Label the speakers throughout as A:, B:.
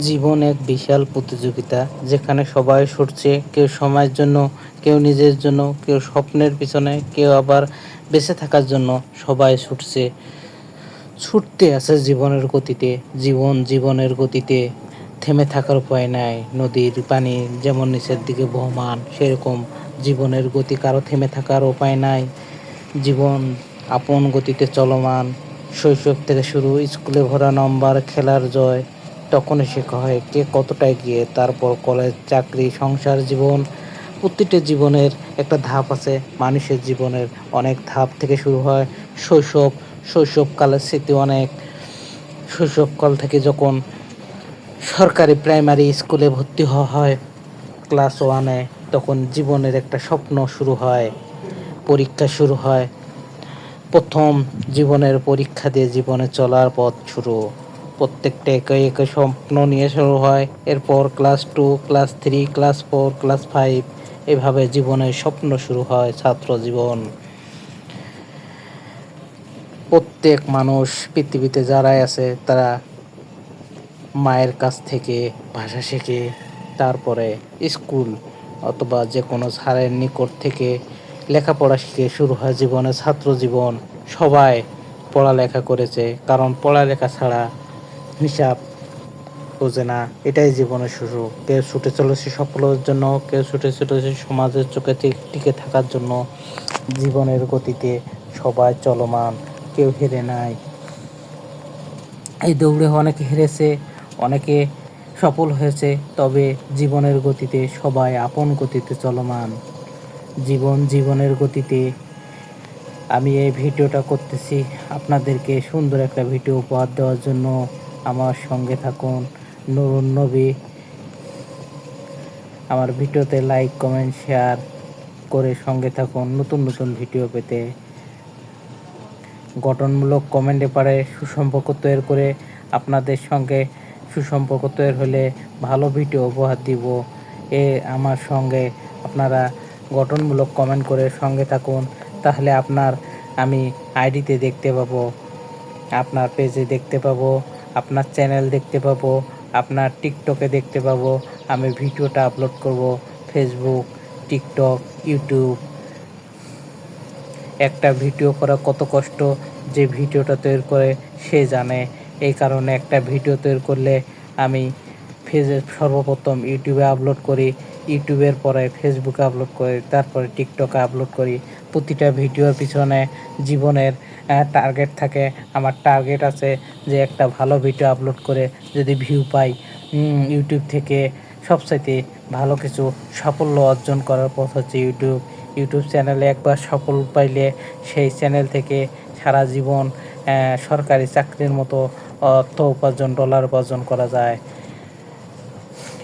A: জীবন এক বিশাল প্রতিযোগিতা, যেখানে সবাই ছুটছে কেউ সময়ের জন্য, কেউ নিজের জন্য, কেউ স্বপ্নের পিছনে, কেউ আবার বেঁচে থাকার জন্য সবাই ছুটছে। ছুটতে আছে জীবনের গতিতে, জীবন জীবনের গতিতে। থেমে থাকার উপায় নাই, নদীর পানি যেমন নিচের দিকে বহমান, সেরকম জীবনের গতি কারও থেমে থাকার উপায় নাই। জীবন আপন গতিতে চলমান, শৈশব থেকে শুরু, স্কুলে ভরা নম্বর, খেলার জয় তখনই শেখা হয় কে কতটা এগিয়ে তারপর কলেজ, চাকরি, সংসার, জীবন, প্রতিটা জীবনের একটা ধাপ আছে। মানুষের জীবনের অনেক ধাপ থেকে শুরু হয়। শৈশব, শৈশবকালের স্মৃতি অনেক। শৈশবকাল থেকে যখন সরকারি প্রাইমারি স্কুলে ভর্তি হওয়া হয়, ক্লাস ওয়ানে, তখন জীবনের একটা স্বপ্ন শুরু হয়, পরীক্ষা শুরু হয়। প্রথম জীবনের পরীক্ষা দিয়ে জীবনে চলার পথ শুরু। প্রত্যেকটা একে একে স্বপ্ন নিয়ে শুরু হয়। এরপর class two class three class four class five এভাবে জীবনের স্বপ্ন শুরু হয় ছাত্র জীবন। প্রত্যেক মানুষ পৃথিবীতে যারাই আছে, তারা মায়ের কাছ থেকে ভাষা শেখে। তারপরে স্কুল অথবা যে কোনো স্যারের নিকট থেকে লেখাপড়া শিখে শুরু হয় জীবনে ছাত্র জীবন। সবাই পড়ালেখা করেছে, কারণ পড়ালেখা ছাড়া হিসাব বোঝে না। এটাই জীবনের শুরু। কেউ ছুটে চলেছে সফলের জন্য, কেউ ছুটে চলেছে সমাজের চোখে টিকে থাকার জন্য। জীবনের গতিতে সবাই চলমান, কেউ হেরে নাই। এই দৌড়ে অনেকে হেরেছে, অনেকে সফল হয়েছে, তবে জীবনের গতিতে সবাই আপন গতিতে চলমান। জীবন জীবনের গতিতে। আমি এই ভিডিওটা করতেছি আপনাদেরকে সুন্দর একটা ভিডিও উপহার দেওয়ার জন্য। আমার সঙ্গে থাকুন। নুরুন নবী, আমার ভিডিওতে লাইক কমেন্ট শেয়ার করে সঙ্গে থাকুন নতুন নতুন ভিডিও পেতে। গঠনমূলক কমেন্টে পারে সুসম্পর্ক তৈরি করে আপনাদের সঙ্গে সুসম্পর্ক তৈরি হলে ভালো ভিডিও উপহার দিব। এ আমার সঙ্গে আপনারা গঠনমূলক কমেন্ট করে সঙ্গে থাকুন, তাহলে আপনার আমি আইডিতে দেখতে পাবো, আপনার পেজে দেখতে পাবো। আপনার চ্যানেল দেখতে পাবো, আপনার টিকটকে দেখতে পাবো, আমি ভিডিওটা আপলোড করব ফেসবুক টিকটক ইউটিউব একটা ভিডিও করা কত কষ্ট, যে ভিডিওটা তৈরি করে সে জানে। এই কারণে একটা ভিডিও তৈরি করলে আমি ফেজে সর্বপ্রথম ইউটিউবে আপলোড করি ইউটিউবের পরে ফেসবুকে আপলোড করি, তারপরে টিকটকে আপলোড করি। প্রতিটা ভিডিওর পিছনে জীবনের টার্গেট থাকে। আমার টার্গেট আছে যে একটা ভালো ভিডিও আপলোড করে যদি ভিউ পাই ইউটিউব থেকে সবচাইতে ভালো কিছু সাফল্য অর্জন করার পথ হচ্ছে ইউটিউব ইউটিউব চ্যানেলে একবার সফল পাইলে সেই চ্যানেল থেকে সারা জীবন সরকারি চাকরির মতো অর্থ উপার্জন ডলার উপার্জন করা যায়।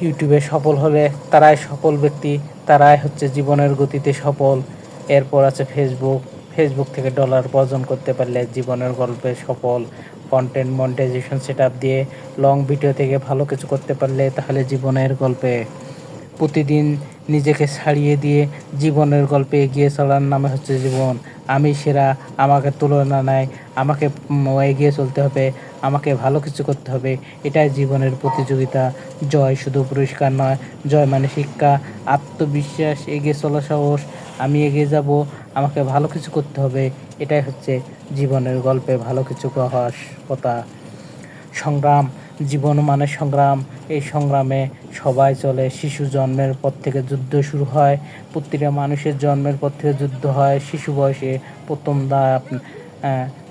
A: ইউটিউবে সফল হলে তারাই সফল ব্যক্তি, তারাই হচ্ছে জীবনের গতিতে সফল। এরপর আছে ফেসবুক ফেসবুক থেকে ডলার উপার্জন করতে পারলে জীবনের গল্পে সফল কন্টেন্ট মনিটাইজেশন সেট দিয়ে লং ভিডিও থেকে ভালো কিছু করতে পারলে তাহলে জীবনের গল্পে প্রতিদিন নিজেকে ছাড়িয়ে দিয়ে জীবনের গল্পে এগিয়ে চলার নামে হচ্ছে জীবন। আমি সেরা, আমাকে তুলনা নেয় আমাকে এগিয়ে চলতে হবে, আমাকে ভালো কিছু করতে হবে, এটাই জীবনের প্রতিযোগিতা। জয় শুধু পুরস্কার নয়, জয় মানে শিক্ষা, আত্মবিশ্বাস, এগিয়ে চলা সাহস আমি এগিয়ে যাব, আমাকে ভালো কিছু করতে হবে। এটাই হচ্ছে জীবনের গল্পে ভালো কিছু প্রহাস কথা। সংগ্রাম, জীবন মানে সংগ্রাম। এই সংগ্রামে সবাই চলে। শিশু জন্মের পর থেকে যুদ্ধ শুরু হয়। প্রতিটা মানুষের জন্মের পর থেকে যুদ্ধ হয়। শিশু বয়সে প্রথম দা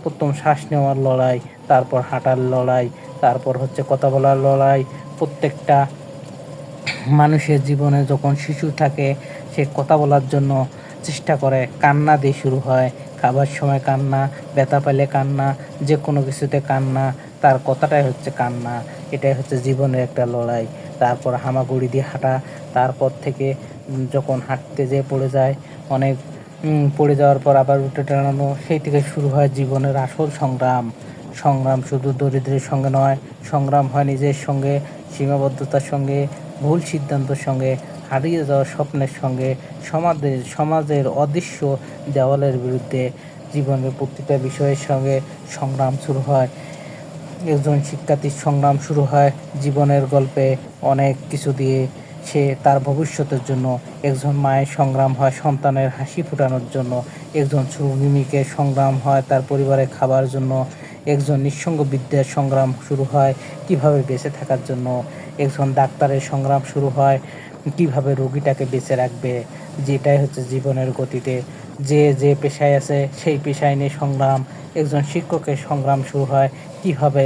A: প্রথম শ্বাস নেওয়ার লড়াই, তারপর হাঁটার লড়াই, তারপর হচ্ছে কথা বলার লড়াই। প্রত্যেকটা মানুষের জীবনে যখন শিশু থাকে সে কথা বলার জন্য চেষ্টা করে। কান্না দিয়ে শুরু হয়। খাবার সময় কান্না, ব্যথা পেলে কান্না যে কোনো কিছুতে কান্না। তার কথাটাই হচ্ছে কান্না। এটাই হচ্ছে জীবনের একটা লড়াই। তারপর হামাগুড়ি দিয়ে হাঁটা। তারপর থেকে যখন হাঁটতে যেয়ে পড়ে যায়, অনেক পড়ে যাওয়ার পর আবার উঠে টানানো সেই থেকে শুরু হয় জীবনের আসল সংগ্রাম। সংগ্রাম শুধু দরিদ্রের সঙ্গে নয়, সংগ্রাম হয় নিজের সঙ্গে, সীমাবদ্ধতার সঙ্গে, ভুল সিদ্ধান্তের সঙ্গে। হারিয়ে যাওয়া স্বপ্নের সঙ্গে সমাজের সমাজের অদৃশ্য দেওয়ালের বিরুদ্ধে জীবনের প্রতিটা বিষয়ের সঙ্গে সংগ্রাম শুরু হয়। একজন শিক্ষার্থীর সংগ্রাম শুরু হয় জীবনের গল্পে। অনেক কিছু দিয়ে সে তার ভবিষ্যতের জন্য, একজন মায়ের সংগ্রাম হয় সন্তানের হাসি ফোটানোর জন্য, একজন শ্রমিকের সংগ্রাম হয় তার পরিবারের খাবার জন্য, একজন নিঃসঙ্গ বিদ্যার সংগ্রাম শুরু হয় কীভাবে বেঁচে থাকার জন্য, একজন ডাক্তারের সংগ্রাম শুরু হয় কীভাবে রোগীটাকে বেঁচে রাখবে, যেটাই হচ্ছে জীবনের গতিতে, যে যে পেশায় আছে সেই পেশায় নিয়ে সংগ্রাম, একজন শিক্ষকের সংগ্রাম শুরু হয়, কীভাবে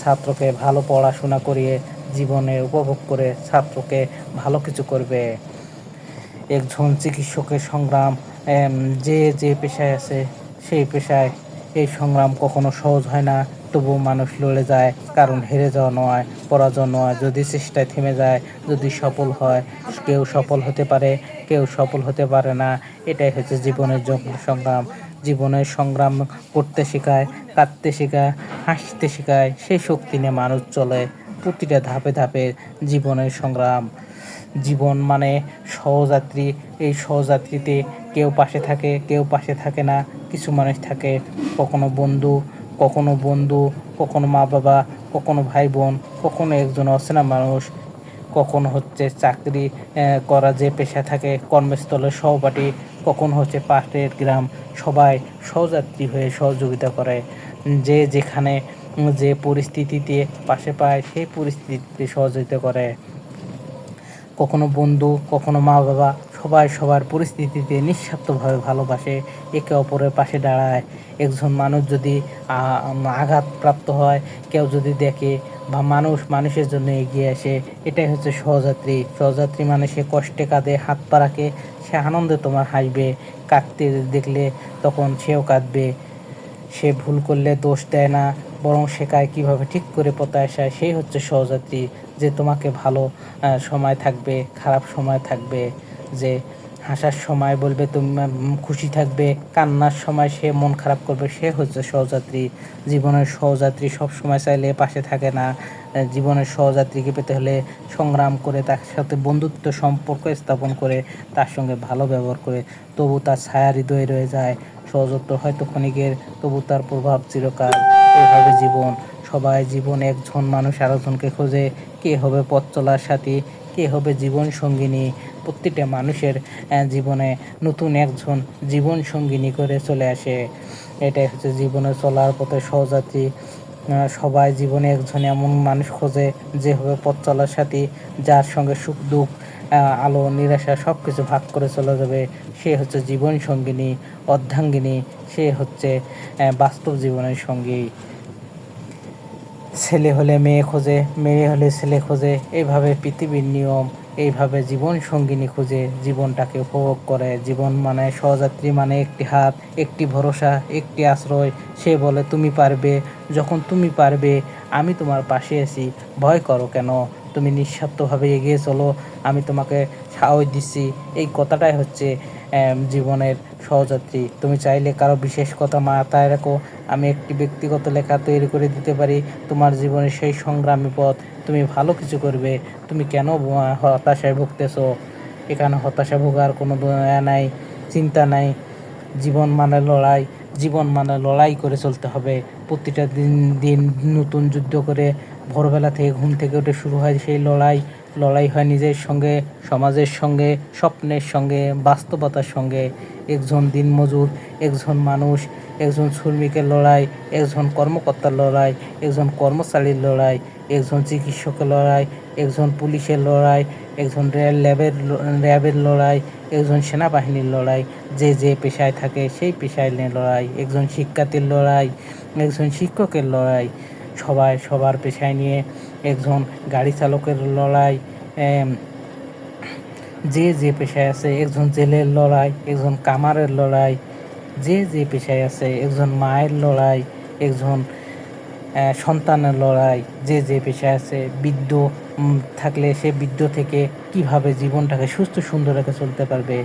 A: ছাত্রকে ভালো পড়াশোনা করিয়ে জীবনে উপভোগ করে ছাত্রকে ভালো কিছু করবে। একজন চিকিৎসকের সংগ্রাম যে যে পেশায় আছে সেই পেশায় এই সংগ্রাম কখনো সহজ হয় না। তবু মানুষ লড়ে যায়, কারণ হেরে যাওয়া নয়, পরাজয় নয়। যদি চেষ্টায় থেমে যায়, যদি সফল হয়, কেউ সফল হতে পারে, কেউ সফল হতে পারে না। এটাই হচ্ছে জীবনের সংগ্রাম। জীবনের সংগ্রাম করতে শেখায়, কাঁদতে শেখায়, হাসতে শেখায়, সেই শক্তি নিয়ে মানুষ চলে। প্রতিটা ধাপে ধাপে জীবনের সংগ্রাম। জীবন মানে সহযাত্রী। এই সহযাত্রীতে কেউ পাশে থাকে, কেউ পাশে থাকে না। কিছু মানুষ থাকে, কখনো বন্ধু কখনো বন্ধু, কখনো মা বাবা কখনো ভাই বোন কখনো একজন অচেনা মানুষ। কখনো হচ্ছে চাকরি করা যে পেশা থাকে কর্মস্থলের সহপাঠী, কখনো হচ্ছে পাশের গ্রাম। সবাই সহযাত্রী হয়ে সহযোগিতা করে। যে যেখানে, যে পরিস্থিতিতে পাশে পায়, সেই পরিস্থিতিতে সহযোগিতা করে। কখনো বন্ধু, কখনো মা বাবা সবাই সবার পরিস্থিতিতে নিঃস্বার্থভাবে ভালোবাসে, একে অপরের পাশে দাঁড়ায়। একজন মানুষ যদি আঘাতপ্রাপ্ত হয়, কেউ যদি দেখে বা মানুষ মানুষের জন্য এগিয়ে আসে, এটাই হচ্ছে সহযাত্রী। সহযাত্রী মানে সে কষ্টে কাঁদে, হাত পা রাখে, সে আনন্দে তোমার হাসবে, কাঁদতে দেখলে তখন সেও কাঁদবে। সে ভুল করলে দোষ দেয় না, বরং শেখায় কীভাবে ঠিক করে পথে আসায় সেই হচ্ছে সহযাত্রী, যে তোমাকে ভালো সময় থাকবে, খারাপ সময় থাকবে। যে হাসার সময় বলবে, তুমি খুশি থাকবে। কান্নার সময় সে মন খারাপ করবে। সে হচ্ছে সহযাত্রী। জীবনের সহযাত্রী সব সময় চাইলে পাশে থাকে না। জীবনের সহযাত্রীকে পেতে হলে সংগ্রাম করে, তার সাথে বন্ধুত্ব সম্পর্ক স্থাপন করে, তার সঙ্গে ভালো ব্যবহার করে। তবু তার ছায়া হৃদয়ে রয়ে যায়। সহজত্ব হয়তো ক্ষণিকের তবু তার প্রভাব চিরকাল। এভাবে জীবন, সবাই জীবন, একজন মানুষ আরেকজনকে খোঁজে। কে হবে পথ চলার সাথী? কে হবে জীবন সঙ্গিনী? প্রত্যেকটা মানুষের জীবনে নতুন একজন জীবন সঙ্গিনী করে চলে আসে। এটাই হচ্ছে জীবনে চলার পথে সহযাত্রী। সবাই জীবনে একজন এমন মানুষ খোঁজে, যে হবে পথ চলার সাথী, যার সঙ্গে সুখ, দুঃখ আলো, নিরাশা সব কিছু ভাগ করে চলে যাবে। সে হচ্ছে জীবন সঙ্গিনী অর্ধাঙ্গিনী, সে হচ্ছে বাস্তব জীবনের সঙ্গী। ছেলে হলে মেয়ে খোঁজে, মেয়ে হলে ছেলে খোঁজে, এভাবে পৃথিবীর নিয়ম এইভাবে জীবন সঙ্গিনী খুঁজে জীবনটাকে উপভোগ করে। জীবন মানে সহযাত্রী মানে একটি হাত, একটি ভরসা, একটি আশ্রয়। সে বলে, তুমি পারবে। যখন তুমি পারবে, আমি তোমার পাশে আছি। ভয় করো কেন? তুমি নিঃস্বার্থভাবে এগিয়ে চলো। আমি তোমাকে সাহস দিচ্ছি। এই কথাটাই হচ্ছে জীবনের সহযাত্রী। তুমি চাইলে কারও বিশেষ কথা মাথায় রাখো। আমি একটি ব্যক্তিগত লেখা তৈরি করে দিতে পারি। তোমার জীবনের সেই সংগ্রামী পথ তুমি ভালো কিছু করবে। তুমি কেন হতাশায় ভুগতেছো? এখানে হতাশা ভোগার কোনো দয়া নাই, চিন্তা নাই। জীবন মানে লড়াই। জীবন মানে লড়াই করে চলতে হবে। প্রতিটা দিন দিন নতুন যুদ্ধ করে ভোরবেলা থেকে ঘুম থেকে উঠে শুরু হয় সেই লড়াই। লড়াই হয় নিজের সঙ্গে, সমাজের সঙ্গে, স্বপ্নের সঙ্গে, বাস্তবতার সঙ্গে। একজন দিনমজুর, একজন মানুষ, একজন শ্রমিকের লড়াই, একজন কর্মকর্তার লড়াই, একজন কর্মচারীর লড়াই, একজন চিকিৎসকের লড়াই, একজন পুলিশের লড়াই, একজন রেল ল্যাবের র্যাবের লড়াই, একজন সেনাবাহিনীর লড়াই। যে যে পেশায় থাকে সেই পেশায় নিয়ে লড়াই। একজন শিক্ষার্থীর লড়াই, একজন শিক্ষকের লড়াই। সবাই সবার পেশায় নিয়ে একজন গাড়ি চালকের লড়াই যে যে পেশায় আছে, একজন জেলের লড়াই, একজন কামারের লড়াই, যে যে পেশায় আছে, একজন মায়ের লড়াই, একজন সন্তানের লড়াই, যে যে পেশায় আছে, বৃদ্ধ থাকলে সে বৃদ্ধ থেকে কীভাবে জীবনটাকে সুস্থ সুন্দর রেখে চলতে পারবে?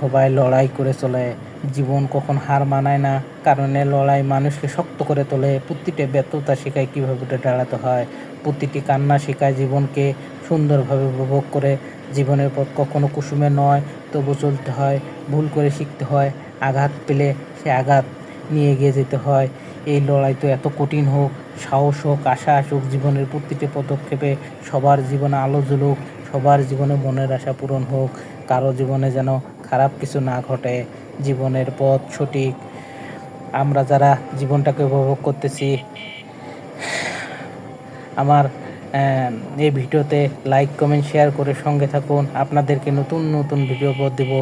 A: সবাই লড়াই করে চলে। জীবন কখন হার মানায় না, কারণে লড়াই মানুষকে শক্ত করে তোলে। প্রতিটা ব্যর্থতা শেখায় কীভাবে দাঁড়াতে হয়। প্রতিটি কান্না শেখায় জীবনকে সুন্দরভাবে উপভোগ করে। জীবনের পথ কখনো কুসুমে নয়, তবু চলতে হয়, ভুল করে শিখতে হয়। আঘাত পেলে সে আঘাত নিয়ে এগিয়ে যেতে হয়। এই লড়াই তো এত কঠিন হোক, সাহস হোক, আশা আসুক, জীবনের প্রতিটি পদক্ষেপে সবার জীবনে আলো জ্বলুক, সবার জীবনে মনের আশা পূরণ হোক। কারও জীবনে যেন খারাপ কিছু না ঘটে, জীবনের পথ সঠিক। আমরা যারা জীবনটাকে উপভোগ করতেছি, আমার এই ভিডিওতে লাইক কমেন্ট শেয়ার করে সঙ্গে থাকুন। আপনাদেরকে নতুন নতুন ভিডিও পথ দেবো।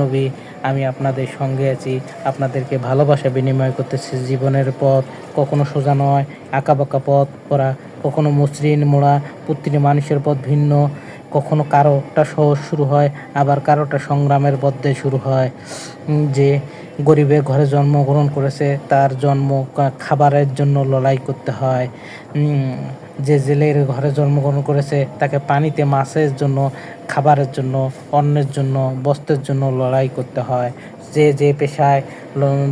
A: নবী, আমি আপনাদের সঙ্গে আছি। আপনাদেরকে ভালোবাসা বিনিময় করতেছি জীবনের পথ। কখনো সোজা নয় আঁকা বাঁকা পথ করা। কখনো মসৃণ মোড়া প্রতিটি মানুষের পথ ভিন্ন। কখনো কারোটা সহজ শুরু হয়, আবার কারোটা সংগ্রামের বদ্ধে শুরু হয়। যে গরিবের ঘরে জন্মগ্রহণ করেছে, তার জন্ম খাবারের জন্য লড়াই করতে হয়। যে জেলের ঘরে জন্মগ্রহণ করেছে, তাকে পানিতে মাছের জন্য, খাবারের জন্য অন্যের জন্য, বস্ত্রের জন্য লড়াই করতে হয়। যে যে পেশায়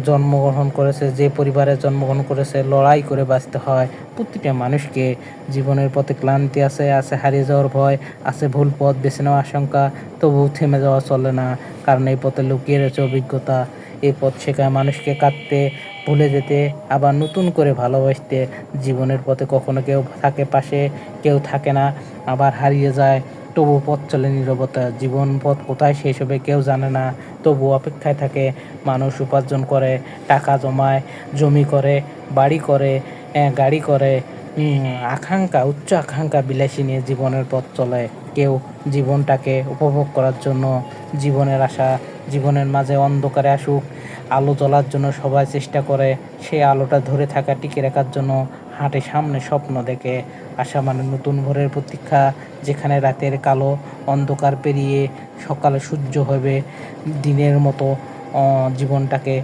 A: জন্মগ্রহণ করেছে, যে পরিবারে জন্মগ্রহণ করেছে, লড়াই করে বাঁচতে হয়। প্রতিটা মানুষকে জীবনের পথে ক্লান্তি আছে আছে হারিয়ে যাওয়ার ভয়, আছে ভুল পথ বেছে নেওয়ার আশঙ্কা, তবুও থেমে যাওয়া চলে না। কারণ এই পথে লুকিয়ে রয়েছে অভিজ্ঞতা। এই পথ শেখায় মানুষকে কাঁদতে, ভুলে যেতে, আবার নতুন করে ভালোবাসতে। জীবনের পথে কখনো কেউ থাকে পাশে, কেউ থাকে না, আবার হারিয়ে যায়। তবু পথ চলে নীরবতা। জীবন পথ কোথায় শেষ হবে কেউ জানে না। তবু অপেক্ষায় থাকে। মানুষ উপার্জন করে, টাকা জমায়, জমি করে, বাড়ি করে গাড়ি করে। আকাঙ্ক্ষা, উচ্চ আকাঙ্ক্ষা বিলাসী নিয়ে জীবনের পথ চলে। কেউ জীবনটাকে উপভোগ করার জন্য জীবনের আশা, জীবনের মাঝে অন্ধকারে আসুক। আলো জ্বলার জন্য সবাই চেষ্টা করে। সেই আলোটা ধরে থাকা, টিকে রাখার জন্য হাঁটে সামনে স্বপ্ন দেখে। আশা মানে নতুন ভোরের প্রতীক্ষা, যেখানে রাতের কালো অন্ধকার পেরিয়ে সকালে সূর্য হবে, দিনের মতো জীবনটাকে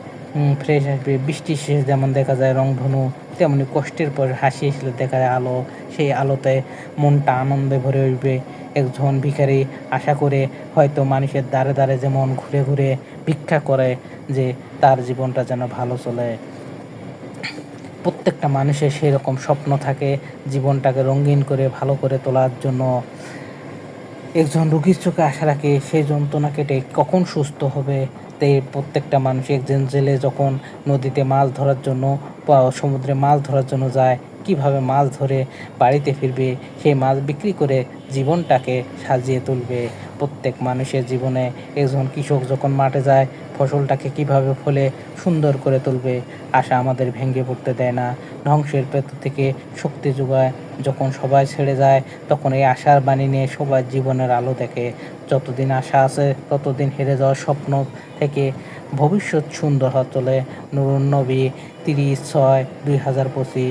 A: ফ্রেশ আসবে। বৃষ্টির শেষ যেমন দেখা যায়, রংধনু তেমনি কষ্টের পর হাসি এসলে দেখা যায় আলো। সেই আলোতে মনটা আনন্দে ভরে উঠবে। একজন ভিখারি আশা করে হয়তো মানুষের দ্বারে দ্বারে যেমন ঘুরে ঘুরে ভিক্ষা করে যে তার জীবনটা যেন ভালো চলে। প্রত্যেকটা মানুষের সেই রকম স্বপ্ন থাকে জীবনটাকে রঙিন করে, ভালো করে তোলার জন্য। একজন রুগীর চোখে আশা রাখে সেই যন্ত্রণা কেটে কখন সুস্থ হবে। তাই প্রত্যেকটা মানুষ একজন জেলে যখন নদীতে মাছ ধরার জন্য বা সমুদ্রে মাছ ধরার জন্য যায়, কীভাবে মাছ ধরে বাড়িতে ফিরবে, সেই মাছ বিক্রি করে জীবনটাকে সাজিয়ে তুলবে। প্রত্যেক মানুষের জীবনে একজন কৃষক যখন মাঠে যায় ফসলটাকে কীভাবে ফলে সুন্দর করে তুলবে আশা আমাদের ভেঙে পড়তে দেয় না। ধ্বংসের ভেতর থেকে শক্তি যোগায়। যখন সবাই ছেড়ে যায়, তখন এই আশার বাণী নিয়ে সবার জীবনের আলো দেখে। যতদিন আশা আছে, ততদিন হেরে যাওয়ার স্বপ্ন থেকে ভবিষ্যৎ সুন্দর হওয়া চলে। নুরুন নবী তিরিশ ছয় দুই হাজার পঁচিশ।